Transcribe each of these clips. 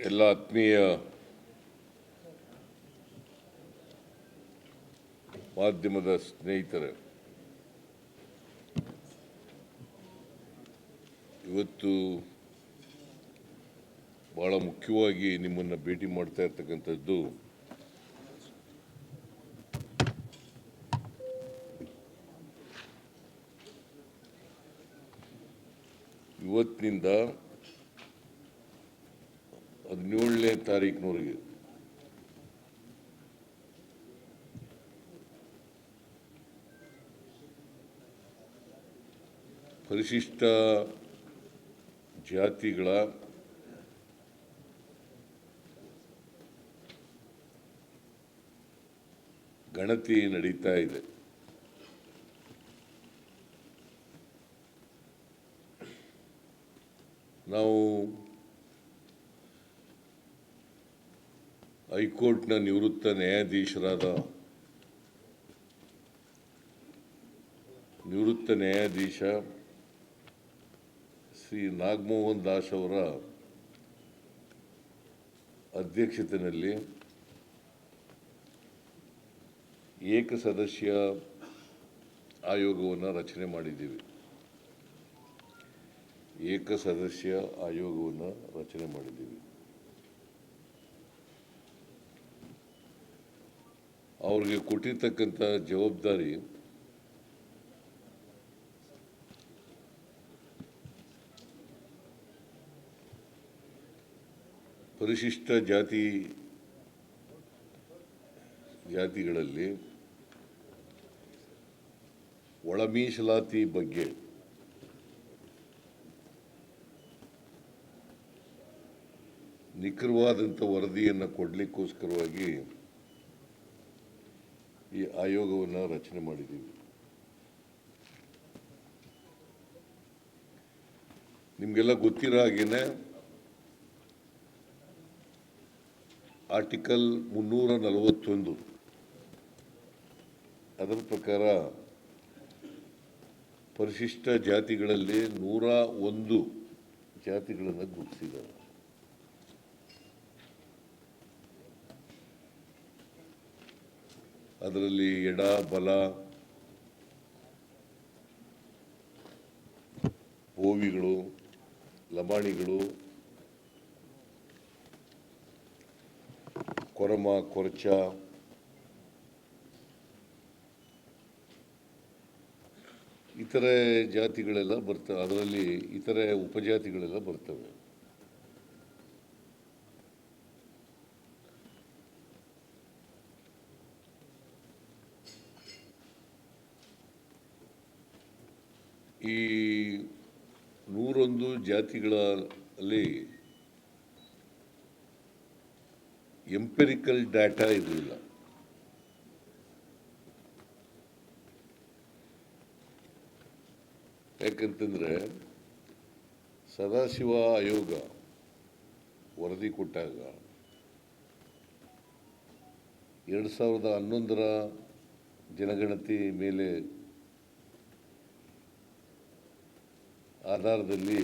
ಎಲ್ಲ ಆತ್ಮೀಯ ಮಾಧ್ಯಮದ ಸ್ನೇಹಿತರೆ ಇವತ್ತು ಬಹಳ ಮುಖ್ಯವಾಗಿ ನಿಮ್ಮನ್ನು ಭೇಟಿ ಮಾಡ್ತಾ ಇರ್ತಕ್ಕಂಥದ್ದು ಇವತ್ತಿನಿಂದ ಹದಿನೇಳನೇ ತಾರೀಕಿನವರೆಗೆ ಪರಿಶಿಷ್ಟ ಜಾತಿಗಳ ಗಣತಿ ನಡೀತಾ ಇದೆ. ನಾವು ಹೈಕೋರ್ಟ್ನ ನಿವೃತ್ತ ನ್ಯಾಯಾಧೀಶರಾದ ನಿವೃತ್ತ ನ್ಯಾಯಾಧೀಶ ಶ್ರೀ ನಾಗಮೋಹನ್ ದಾಸ್ ಅವರ ಅಧ್ಯಕ್ಷತೆಯಲ್ಲಿ ಏಕಸದಸ್ಯ ಆಯೋಗವನ್ನು ರಚನೆ ಮಾಡಿದ್ದೀವಿ. ಏಕಸದಸ್ಯ ಆಯೋಗವನ್ನು ರಚನೆ ಮಾಡಿದ್ದೀವಿ. ಅವ್ರಿಗೆ ಕೊಟ್ಟಿರ್ತಕ್ಕಂಥ ಜವಾಬ್ದಾರಿ ಪರಿಶಿಷ್ಟ ಜಾತಿ ಜಾತಿಗಳಲ್ಲಿ ಒಳ ಮೀಸಲಾತಿ ಬಗ್ಗೆ ನಿಖರವಾದಂಥ ವರದಿಯನ್ನು ಕೊಡಲಿಕ್ಕೋಸ್ಕರವಾಗಿ ಈ ಆಯೋಗವನ್ನು ರಚನೆ ಮಾಡಿದ್ದೀವಿ. ನಿಮಗೆಲ್ಲ ಗೊತ್ತಿರೋ ಹಾಗೇನೆ ಆರ್ಟಿಕಲ್ ಮುನ್ನೂರ ನಲವತ್ತೊಂದು ಅದರ ಪ್ರಕಾರ ಪರಿಶಿಷ್ಟ ಜಾತಿಗಳಲ್ಲಿ ನೂರ ಒಂದು ಜಾತಿಗಳನ್ನು ಗುರುತಿಸಿದ್ದಾರೆ. ಅದರಲ್ಲಿ ಎಡ ಬಲ ಹೋವಿಗಳು ಲಬಾಣಿಗಳು ಕೊರಮ ಕೊರಚ ಇತರೆ ಜಾತಿಗಳೆಲ್ಲ ಬರ್ತವೆ ಅದರಲ್ಲಿ ಇತರೆ ಉಪಜಾತಿಗಳೆಲ್ಲ ಬರ್ತವೆ. ಈ ನೂರೊಂದು ಜಾತಿಗಳಲ್ಲಿ ಎಂಪೆರಿಕಲ್ ಡಾಟಾ ಇರಲಿಲ್ಲ. ಯಾಕಂತಂದರೆ ಸದಾಶಿವ ಆಯೋಗ ವರದಿ ಕೊಟ್ಟಾಗ ಎರಡು ಸಾವಿರದ ಹನ್ನೊಂದರ ಜನಗಣತಿ ಮೇಲೆ ಆಧಾರದಲ್ಲಿ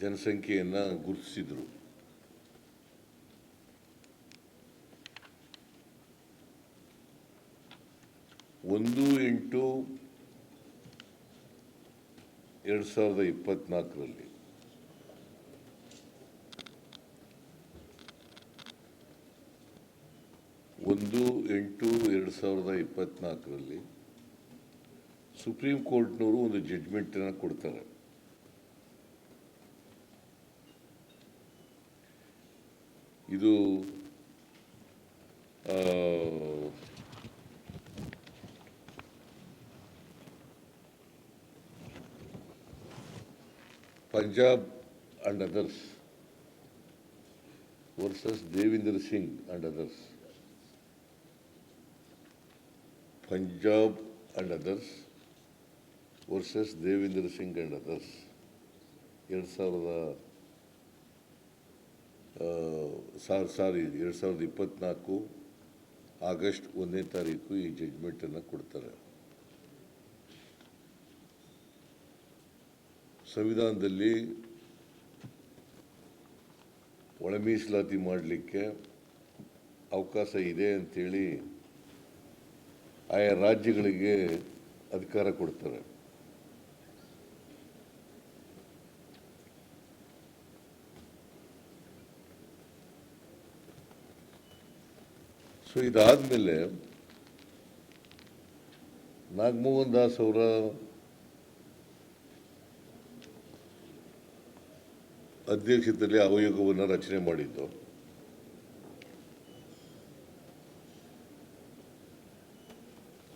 ಜನಸಂಖ್ಯೆಯನ್ನು ಗುರುತಿಸಿದರು. ಒಂದು ಎಂಟು ಎರಡು ಸಾವಿರದ ಇಪ್ಪತ್ನಾಲ್ಕರಲ್ಲಿ ಒಂದು ಎಂಟು ಎರಡು ಸಾವಿರದ ಇಪ್ಪತ್ನಾಲ್ಕರಲ್ಲಿ ಸುಪ್ರೀಂ ಕೋರ್ಟ್ನವರು ಒಂದು ಜಡ್ಜ್ಮೆಂಟನ್ನು ಕೊಡ್ತಾರೆ. ಇದು Punjab and others versus Devinder Singh and others Punjab and others versus Devendra Singh and others ಎರಡು ಸಾವಿರದ ಸಾರಿ ಎರಡು ಸಾವಿರದ ಇಪ್ಪತ್ತ್ನಾಲ್ಕು ಆಗಸ್ಟ್ ಒಂದನೇ ತಾರೀಕು ಈ ಜಡ್ಜ್ಮೆಂಟನ್ನು ಕೊಡ್ತಾರೆ. ಸಂವಿಧಾನದಲ್ಲಿ ಒಳ ಮೀಸಲಾತಿ ಮಾಡಲಿಕ್ಕೆ ಅವಕಾಶ ಇದೆ ಅಂತೇಳಿ ಆಯಾ ರಾಜ್ಯಗಳಿಗೆ ಅಧಿಕಾರ ಕೊಡ್ತಾರೆ. ಸೊ ಇದಾದಮೇಲೆ ನಾಗಮೋಹನ್ ದಾಸ್ ಅವರ ಅಧ್ಯಕ್ಷತೆಯಲ್ಲಿ ಆಯೋಗವನ್ನು ರಚನೆ ಮಾಡಿದ್ದು.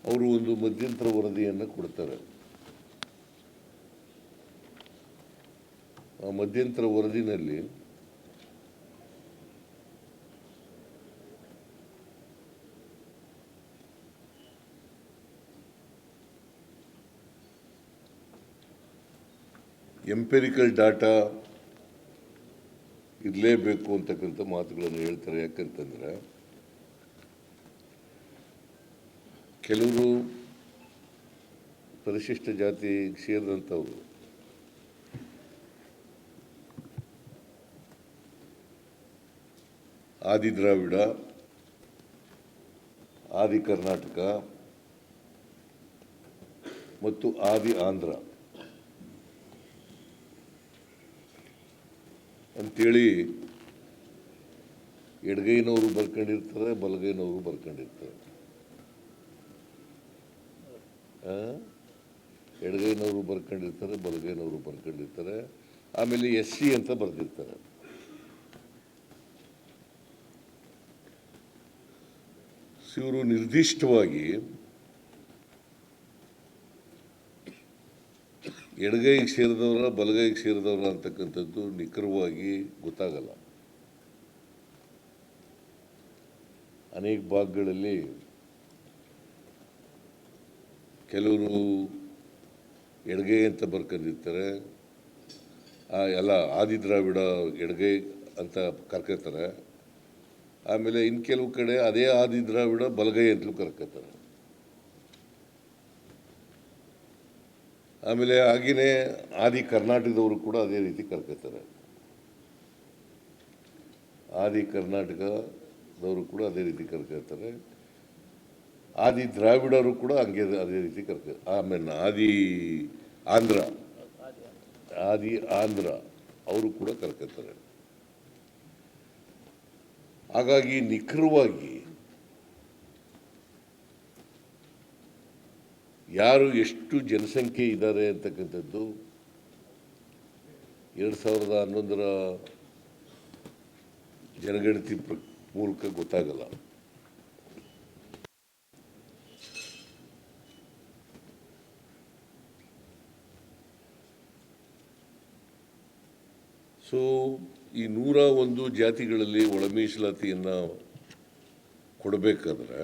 ಅವರು ಒಂದು ಮಧ್ಯಂತರ ವರದಿಯನ್ನು ಕೊಡ್ತಾರೆ. ಆ ಮಧ್ಯಂತರ ವರದಿನಲ್ಲಿ ಎಂಪೆರಿಕಲ್ ಡಾಟಾ ಇರಲೇಬೇಕು ಅಂತಕ್ಕಂಥ ಮಾತುಗಳನ್ನು ಹೇಳ್ತಾರೆ. ಯಾಕಂತಂದರೆ ಕೆಲವರು ಪರಿಶಿಷ್ಟ ಜಾತಿ ಸೇರಿದಂಥವ್ರು ಆದಿ ದ್ರಾವಿಡ ಆದಿ ಕರ್ನಾಟಕ ಮತ್ತು ಆದಿ ಆಂಧ್ರ ಅಂತೇಳಿ ಎಡಗೈನವರು ಬರ್ಕೊಂಡಿರ್ತಾರೆ, ಬಲಗೈನವರು ಬರ್ಕೊಂಡಿರ್ತಾರೆ? ಎಡಗೈನವರು ಬರ್ಕೊಂಡಿರ್ತಾರೆ, ಬಲಗೈನವರು ಬರ್ಕೊಂಡಿರ್ತಾರೆ. ಆಮೇಲೆ ಎಸ್ ಸಿ ಅಂತ ಬರೆದಿರ್ತಾರೆ. ಇವರು ನಿರ್ದಿಷ್ಟವಾಗಿ ಎಡಗೈಗೆ ಸೇರಿದವರ ಬಲಗೈಗೆ ಸೇರಿದವರ ಅಂತಕ್ಕಂಥದ್ದು ನಿಖರವಾಗಿ ಗೊತ್ತಾಗಲ್ಲ. ಅನೇಕ ಭಾಗಗಳಲ್ಲಿ ಕೆಲವರು ಎಡಗೈ ಅಂತ ಬರ್ಕೊಂಡಿರ್ತಾರೆ. ಎಲ್ಲ ಆದಿ ದ್ರಾವಿಡ ಎಡಗೈ ಅಂತ ಕರ್ಕೋತಾರೆ ಆಮೇಲೆ ಇನ್ನು ಕೆಲವು ಕಡೆ ಅದೇ ಆದಿ ದ್ರಾವಿಡ ಬಲಗೈ ಅಂತಲೂ ಕರ್ಕೋತಾರೆ ಆಮೇಲೆ ಹಾಗೆಯೇ ಆದಿ ಕರ್ನಾಟಕದವರು ಕೂಡ ಅದೇ ರೀತಿ ಕರ್ಕೋತಾರೆ. ಆದಿ ಕರ್ನಾಟಕದವರು ಕೂಡ ಅದೇ ರೀತಿ ಕರ್ಕೋತಾರೆ. ಆದಿ ದ್ರಾವಿಡರು ಕೂಡ ಹಂಗೆ ಅದೇ ರೀತಿ ಕರ್ಕ ಆಮೇಲೆ ಆದಿ ಆಂಧ್ರ ಆದಿ ಆಂಧ್ರ ಅವರು ಕೂಡ ಕರ್ಕೋತಾರೆ. ಹಾಗಾಗಿ ನಿಖರವಾಗಿ ಯಾರು ಎಷ್ಟು ಜನಸಂಖ್ಯೆ ಇದ್ದಾರೆ ಅಂತಕ್ಕಂಥದ್ದು? ಎರಡು ಸಾವಿರದ ಹನ್ನೊಂದರ ಜನಗಣತಿ ಪ್ರ, ಮೂಲಕ ಗೊತ್ತಾಗಲ್ಲ. ಸೊ ಈ ನೂರ ಒಂದು ಜಾತಿಗಳಲ್ಲಿ ಒಳ ಮೀಸಲಾತಿಯನ್ನು ಕೊಡಬೇಕಾದ್ರೆ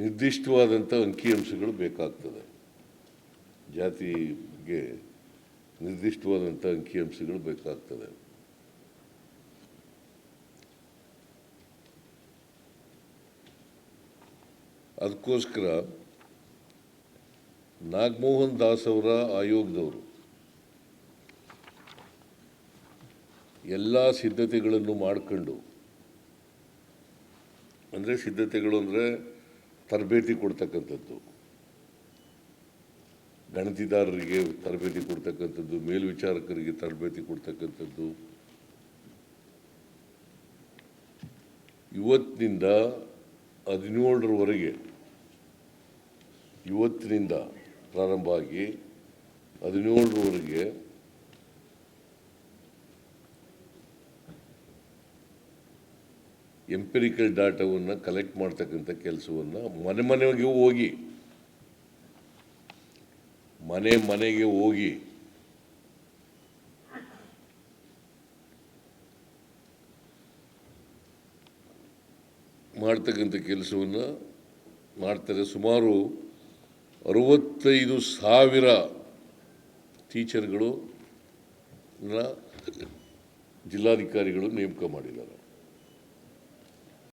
ನಿರ್ದಿಷ್ಟವಾದಂಥ ಅಂಕಿಅಂಶಗಳು ಬೇಕಾಗ್ತದೆ. ಜಾತಿಗೆ ನಿರ್ದಿಷ್ಟವಾದಂಥ ಅಂಕಿಅಂಶಗಳು ಬೇಕಾಗ್ತದೆ. ಅದಕ್ಕೋಸ್ಕರ ನಾಗಮೋಹನ್ ದಾಸ್ ಅವರ ಆಯೋಗದವರು ಎಲ್ಲ ಸಿದ್ಧತೆಗಳನ್ನು ಮಾಡಿಕೊಂಡು, ಅಂದರೆ ಸಿದ್ಧತೆಗಳು ಅಂದರೆ ತರಬೇತಿ ಕೊಡ್ತಕ್ಕಂಥದ್ದು. ಗಣತಿದಾರರಿಗೆ ತರಬೇತಿ ಕೊಡ್ತಕ್ಕಂಥದ್ದು ಮೇಲ್ವಿಚಾರಕರಿಗೆ ತರಬೇತಿ ಕೊಡ್ತಕ್ಕಂಥದ್ದು. ಇವತ್ತಿನಿಂದ ಹದಿನೇಳರವರೆಗೆ ಇವತ್ತಿನಿಂದ ಪ್ರಾರಂಭ ಆಗಿ ಹದಿನೇಳರವರೆಗೆ ಎಂಪಿರಿಕಲ್ ಡಾಟಾವನ್ನು ಕಲೆಕ್ಟ್ ಮಾಡ್ತಕ್ಕಂಥ ಕೆಲಸವನ್ನು ಮನೆ ಮನೆಗೆ ಹೋಗಿ ಮನೆ ಮನೆಗೆ ಹೋಗಿ ಮಾಡ್ತಕ್ಕಂಥ ಕೆಲಸವನ್ನು ಮಾಡ್ತಾರೆ ಸುಮಾರು ಅರವತ್ತೈದು ಸಾವಿರ ಟೀಚರ್ಗಳು ಜಿಲ್ಲಾಧಿಕಾರಿಗಳು ನೇಮಕ ಮಾಡಿದ್ದಾರೆ